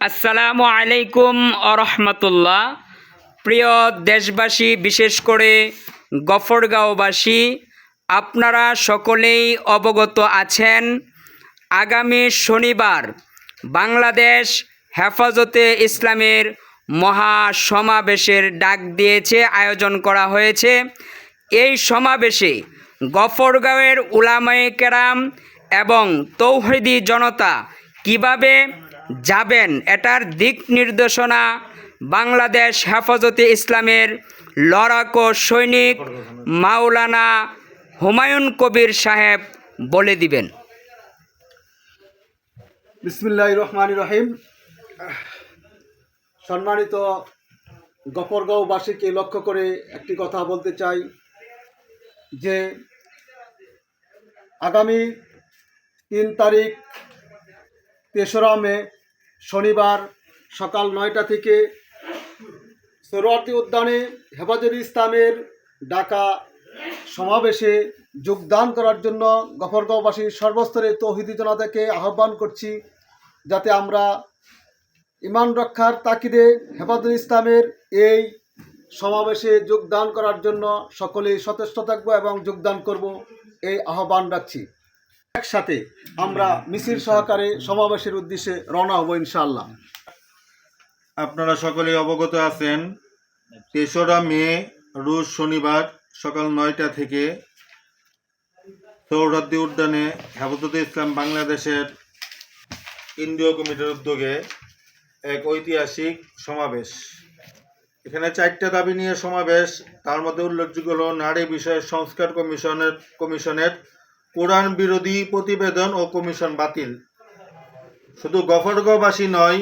আসসালামু আলাইকুম আরহামতুল্লাহ। প্রিয় দেশবাসী, বিশেষ করে গফরগাঁওবাসী, আপনারা সকলেই অবগত আছেন, আগামী শনিবার বাংলাদেশ হেফাজতে ইসলামের মহা সমাবেশের ডাক দিয়েছে, আয়োজন করা হয়েছে। এই সমাবেশে গফরগাঁওয়ের উলামায়ে কেরাম এবং তৌহিদি জনতা কীভাবে যাবেন। এটার দিক নির্দেশনা বাংলাদেশ হেফাজতে ইসলামের লড়াকো সৈনিক মাওলানা হুমায়ুন কবির সাহেব বলে দিবেন। বিসমিল্লাহ রহমান রহিম। সম্মানিত গফরগাঁওবাসীকে লক্ষ্য করে একটি কথা বলতে চাই, যে আগামী তিন তারিখ তেসরা মে শনিবার সকাল নয়টা থেকে সরোয়ার্দী উদ্যানে হেফাজুল ইসলামের ডাকা সমাবেশে যোগদান করার জন্য গফরগাঁওবাসীর সর্বস্তরে তৌহিদি জনতাকে আহ্বান করছি যাতে আমরা ইমান রক্ষার তাকিদে হেফাজুল ইসলামের এই সমাবেশে যোগদান করার জন্য সকলেই সচেষ্ট থাকব এবং যোগদান করব, এই আহ্বান রাখছি। একসাথে আমরা মিছিল সহকারে সমাবেশের উদ্দেশ্যে রওনা হব ইনশাআল্লাহ। আপনারা সকলে অবগত আছেন, তেসরা মে রোজ শনিবার সকাল নয়টা থেকে সৌরাদ্দি উদ্যানে হেফাজতে ইসলাম বাংলাদেশের কেন্দ্রীয় কমিটির উদ্যোগে এক ঐতিহাসিক সমাবেশ। এখানে চারটা দাবি নিয়ে সমাবেশ, তার মধ্যে উল্লেখযোগ্য হল নারী বিষয়ের সংস্কার কমিশনের কমিশনের কোরআন বিরোধী প্রতিবেদন ও কমিশন বাতিল। শুধু গফরগাঁওবাসী নয়,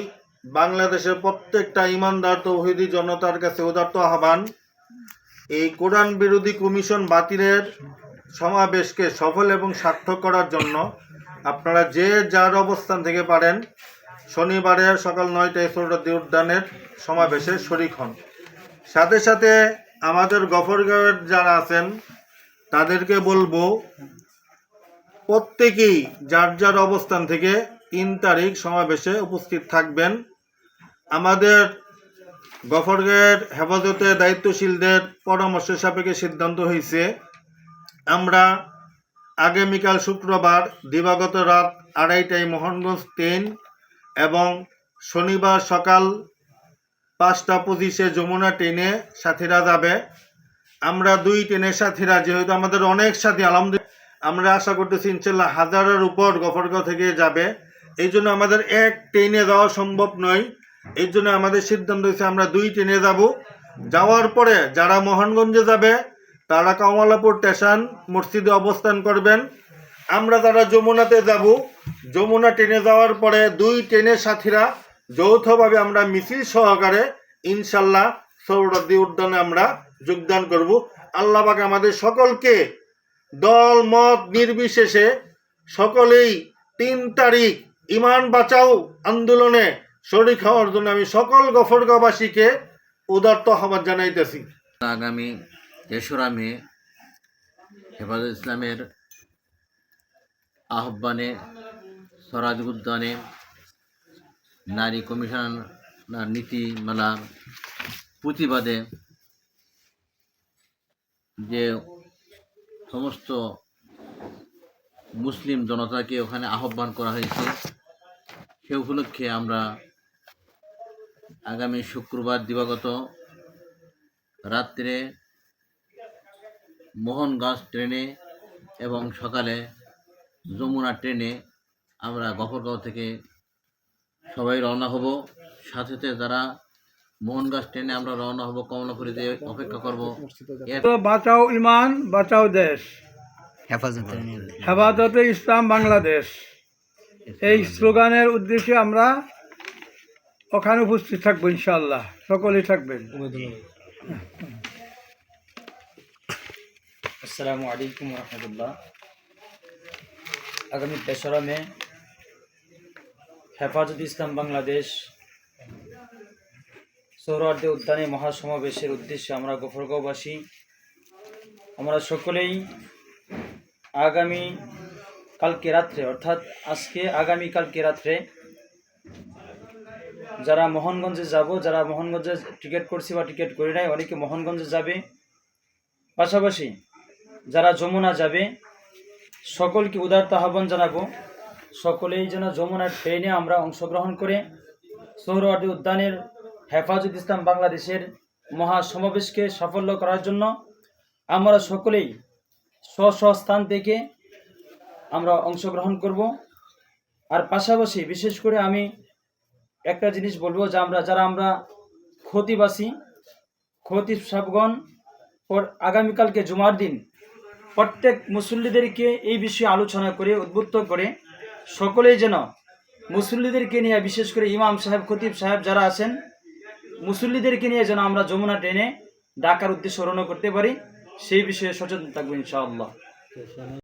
বাংলাদেশের প্রত্যেকটা ইমানদার তৌহিদি জনতার কাছে উদার্ত আহ্বান, এই কোরআন বিরোধী কমিশন বাতিলের সমাবেশকে সফল এবং সার্থক করার জন্য আপনারা যে যার অবস্থান থেকে পারেন, শনিবারে সকাল নয়টায় সৌরদ্দি উদ্যানের সমাবেশে শরিক হন। সাথে সাথে আমাদের গফরগাঁওয়ের যারা আছেন, তাদেরকে বলব প্রত্যেকেই যার যার অবস্থান থেকে তিন তারিখ সমাবেশে উপস্থিত থাকবেন। আমাদের গফরগের হেফাজতে দায়িত্বশীলদের পরামর্শ সাপেক্ষে সিদ্ধান্ত হয়েছে, আমরা আগামীকাল শুক্রবার দিবাগত রাত আড়াইটায় মোহনগঞ্জ ট্রেন এবং শনিবার সকাল পাঁচটা পঁচিশে যমুনা ট্রেনে সাথীরা যাবে। আমরা দুই ট্রেনের সাথীরা, যেহেতু আমাদের অনেক সাথী, আলহামদুলিল্লাহ। আমরা আশা করতেছি ইনশাল্লাহ হাজারের উপর গফরগাঁও থেকে যাবে। এই জন্য আমাদের এক ট্রেনে যাওয়া সম্ভব নয়। এই জন্য আমাদের সিদ্ধান্ত হয়েছে আমরা দুই ট্রেনে যাব। যাওয়ার পরে যারা মোহনগঞ্জে যাবে, তারা কমলাপুর স্টেশন মসজিদে অবস্থান করবেন। আমরা যারা যমুনাতে যাব, যমুনা ট্রেনে যাওয়ার পরে দুই ট্রেনের সাথীরা যৌথভাবে আমরা মিছিল সহকারে ইনশাল্লাহ সৌরদ্দি উদ্যানে আমরা যোগদান করব। আল্লাহ পাক আমাদের সকলকে দল, মত নির্বিশেষে সকলেই তিন তারিখ ইমান বাঁচাও আন্দোলনে শরিক হওয়ার জন্য আমি সকল গফরগাঁওবাসীকে উদার্ত আহ্বান জানাইতেছি। আগামী তেসরা মে হেফাজত ইসলামের আহ্বানে স্বরাজ উদ্যানে নারী কমিশন নীতিমালার প্রতিবাদে যে সমস্ত মুসলিম জনতাকে ওখানে আহ্বান করা হয়েছে। সে উপলক্ষে আমরা আগামী শুক্রবার দিবাগত রাত্রে মোহনগঞ্জ ট্রেনে এবং সকালে যমুনা ট্রেনে আমরা গফরগাঁও থেকে সবাই রওনা হব। সাথে যারা মোহনগঞ্জ ট্রেনে আমরা রওনা হব কমলাপুরীতে অপেক্ষা করব। বাঁচাও ইমান বাঁচাও দেশ। হেফাজতে ইসলাম বাংলাদেশ। এই স্লোগানের উদ্দেশ্যে আমরা ওখানে উপস্থিত থাকব ইনশাল্লাহ সকলেই থাকবেন। আসসালামু আলাইকুম রহমতুল্লাহ। আগামী তেসরা মে হেফাজত ইসলাম বাংলাদেশ সৌরার্দে উদ্যানে মহাসমাবেশের উদ্দেশ্যে আমরা গফরগাঁওবাসী, আমরা সকলেই আগামী কালকে রাত্রে, অর্থাৎ আজকে আগামী কালকে রাত্রে যারা মোহনগঞ্জে যাব, যারা মোহনগঞ্জে টিকিট করছি বা টিকিট করি নাই, অনেকে মোহনগঞ্জে যাবে। পাশাপাশি যারা যমুনা যাবে, সকলকে উদারতা আহ্বান জানাব, সকলেই যেন যমুনার ট্রেনে আমরা অংশগ্রহণ করে সোহরওয়ার্দী উদ্যানের হেফাজত ইসলাম বাংলাদেশের মহাসমাবেশকে সাফল্য করার জন্য আমরা সকলেই স্ব স্থান থেকে আমরা অংশগ্রহণ করব। আর পাশাপাশি বিশেষ করে আমি একটা জিনিস বলব যে আমরা, যারা আমরা ক্ষতিবাসী খতিব পর আগামীকালকে জুমার দিন প্রত্যেক মুসল্লিদেরকে এই বিষয়ে আলোচনা করে, উদ্বুদ্ধ করে সকলেই যেন মুসল্লিদেরকে নিয়ে বিশেষ করে ইমাম সাহেব, খতিব সাহেব যারা আছেন মুসল্লিদেরকে নিয়ে যেন আমরা যমুনা ট্রেনে ডাকার উদ্দেশ্যে রওনা করতে পারি, সেই বিষয়ে সচেতন থাকব ইনশাআল্লাহ।